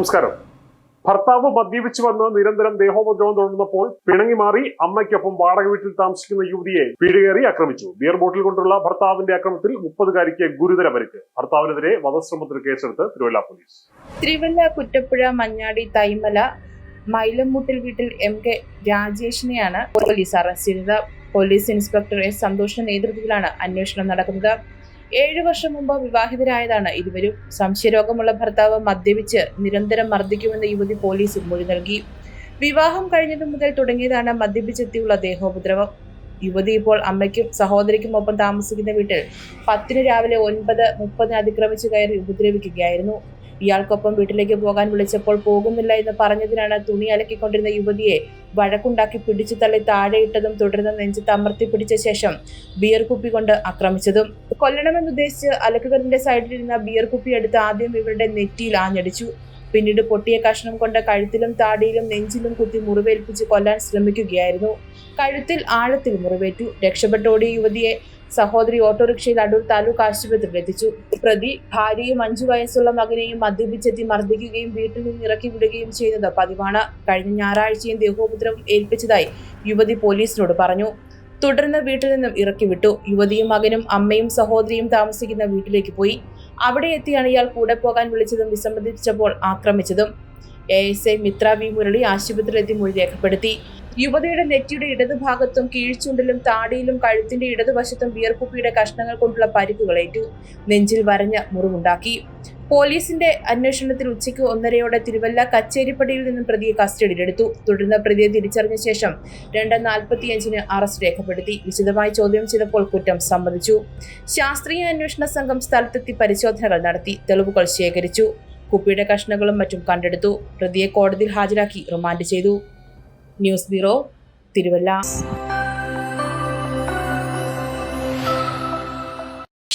നമസ്കാരം. ഭർത്താവ് മദ്യപിച്ചു വന്ന് നിരന്തരം ദേഹോപദ്രവം തുടർന്നപ്പോൾ പിണങ്ങി മാറി അമ്മയ്ക്കൊപ്പം വാടക വീട്ടിൽ താമസിക്കുന്ന യുവതിയെ പിഴുകേറി ആക്രമിച്ചു. ബിയർ ബോട്ടിൽ കൊണ്ടുള്ള ഭർത്താവിന്റെ ആക്രമണത്തിൽ മുപ്പതുകാരിക്ക് ഗുരുതര പരിക്ക്. ഭർത്താവിനെതിരെ വധശ്രമത്തിന് കേസെടുത്ത് തിരുവല്ല പോലീസ്. തിരുവല്ല കുറ്റപ്പുഴ മഞ്ഞാടി തൈമല മൈലമ്മൂട്ടിൽ വീട്ടിൽ എം കെ രാജേഷിനെയാണ് പോലീസ് അറസ്റ്റ് ചെയ്തത്. പോലീസ് ഇൻസ്പെക്ടർ എസ് സന്തോഷിന്റെ നേതൃത്വത്തിലാണ് അന്വേഷണം നടക്കുന്നത്. ഏഴു വർഷം മുമ്പ് വിവാഹിതരായതാണ് ഇരുവരും. സംശയരോഗമുള്ള ഭർത്താവ് മദ്യപിച്ച് നിരന്തരം മർദ്ദിക്കുമെന്ന് യുവതി പോലീസിൽ മൊഴി നൽകി. വിവാഹം കഴിഞ്ഞതു മുതൽ തുടങ്ങിയതാണ് മദ്യപിച്ചെത്തിയുള്ള ദേഹോപദ്രവം. യുവതി ഇപ്പോൾ അമ്മയ്ക്കും സഹോദരിക്കും ഒപ്പം താമസിക്കുന്ന വീട്ടിൽ പത്തിന് രാവിലെ ഒൻപത് മുപ്പതിന് അതിക്രമിച്ചു കയറി ഉപദ്രവിക്കുകയായിരുന്നു. ഇയാൾക്കൊപ്പം വീട്ടിലേക്ക് പോകാൻ വിളിച്ചപ്പോൾ പോകുന്നില്ല എന്ന് പറഞ്ഞതിനാണ് തുണി അലക്കിക്കൊണ്ടിരുന്ന യുവതിയെ വഴക്കുണ്ടാക്കി പിടിച്ചു തള്ളി താഴെയിട്ടതും തുടർന്ന് നെഞ്ചത്ത് അമർത്തി പിടിച്ച ശേഷം ബിയർ കുപ്പി കൊണ്ട് ആക്രമിച്ചതും. കൊല്ലണമെന്നുദ്ദേശിച്ച് അലക്കുകറിന്റെ സൈഡിലിരുന്ന ബിയർ കുപ്പി എടുത്ത് ആദ്യം ഇവരുടെ നെറ്റിയിൽ ആഞ്ഞടിച്ചു. പിന്നീട് പൊട്ടിയ കഷ്ണം കൊണ്ട് കഴുത്തിലും താടിയിലും നെഞ്ചിലും കുത്തി മുറിവേൽപ്പിച്ച് കൊല്ലാൻ ശ്രമിക്കുകയായിരുന്നു. കഴുത്തിൽ ആഴത്തിൽ മുറിവേറ്റു. രക്ഷപ്പെട്ടോടിയ യുവതിയെ സഹോദരി ഓട്ടോറിക്ഷയിൽ അടൂർ താലൂക്ക് ആശുപത്രിയിൽ എത്തിച്ചു. പ്രതി ഭാര്യയും അഞ്ചു വയസ്സുള്ള മകനെയും മദ്യപിച്ചെത്തി മർദ്ദിക്കുകയും വീട്ടിൽ നിന്ന് ഇറക്കി വിടുകയും ചെയ്യുന്നത് പതിവാണ്. കഴിഞ്ഞ ഞായറാഴ്ചയും ദേഹോപദ്രവം ഏൽപ്പിച്ചതായി യുവതി പോലീസിനോട് പറഞ്ഞു. തുടർന്ന് വീട്ടിൽ നിന്നും ഇറക്കി വിട്ടു. യുവതിയും മകനും അമ്മയും സഹോദരിയും താമസിക്കുന്ന വീട്ടിലേക്ക് പോയി. അവിടെ എത്തിയാണ് ഇയാൾ കൂടെ പോകാൻ വിളിച്ചതും വിസമ്മതിച്ചപ്പോൾ ആക്രമിച്ചതും. A S I Mithra V Murali ആശുപത്രിയിലെത്തി മൊഴി രേഖപ്പെടുത്തി. യുവതിയുടെ നെറ്റിയുടെ ഇടതുഭാഗത്തും കീഴ്ചുണ്ടിലും താടിയിലും കഴുത്തിന്റെ ഇടതുവശത്തും വിയർപ്പുപ്പിയുടെ കഷ്ണങ്ങൾ കൊണ്ടുള്ള പരിക്കുകളേറ്റു നെഞ്ചിൽ വരഞ്ഞ മുറിവുണ്ടാക്കി. പോലീസിന്റെ അന്വേഷണത്തിൽ ഉച്ചയ്ക്ക് ഒന്നരയോടെ തിരുവല്ല കച്ചേരിപ്പടിയിൽ നിന്നും പ്രതിയെ കസ്റ്റഡിയിലെടുത്തു. തുടർന്ന് പ്രതിയെ തിരിച്ചറിഞ്ഞ ശേഷം രണ്ട് നാൽപ്പത്തിയഞ്ചിന് അറസ്റ്റ് രേഖപ്പെടുത്തി. വിശദമായി ചോദ്യം ചെയ്തപ്പോൾ കുറ്റം സമ്മതിച്ചു. ശാസ്ത്രീയ അന്വേഷണ സംഘം സ്ഥലത്തെത്തി പരിശോധനകൾ നടത്തി. തെളിവുകൾ ശേഖരിച്ചു. കുപ്പിയുടെ കഷ്ണങ്ങളും മറ്റും കണ്ടെടുത്തു. പ്രതിയെ കോടതിയിൽ ഹാജരാക്കി റിമാൻഡ് ചെയ്തു. News bureau Thiruvalla.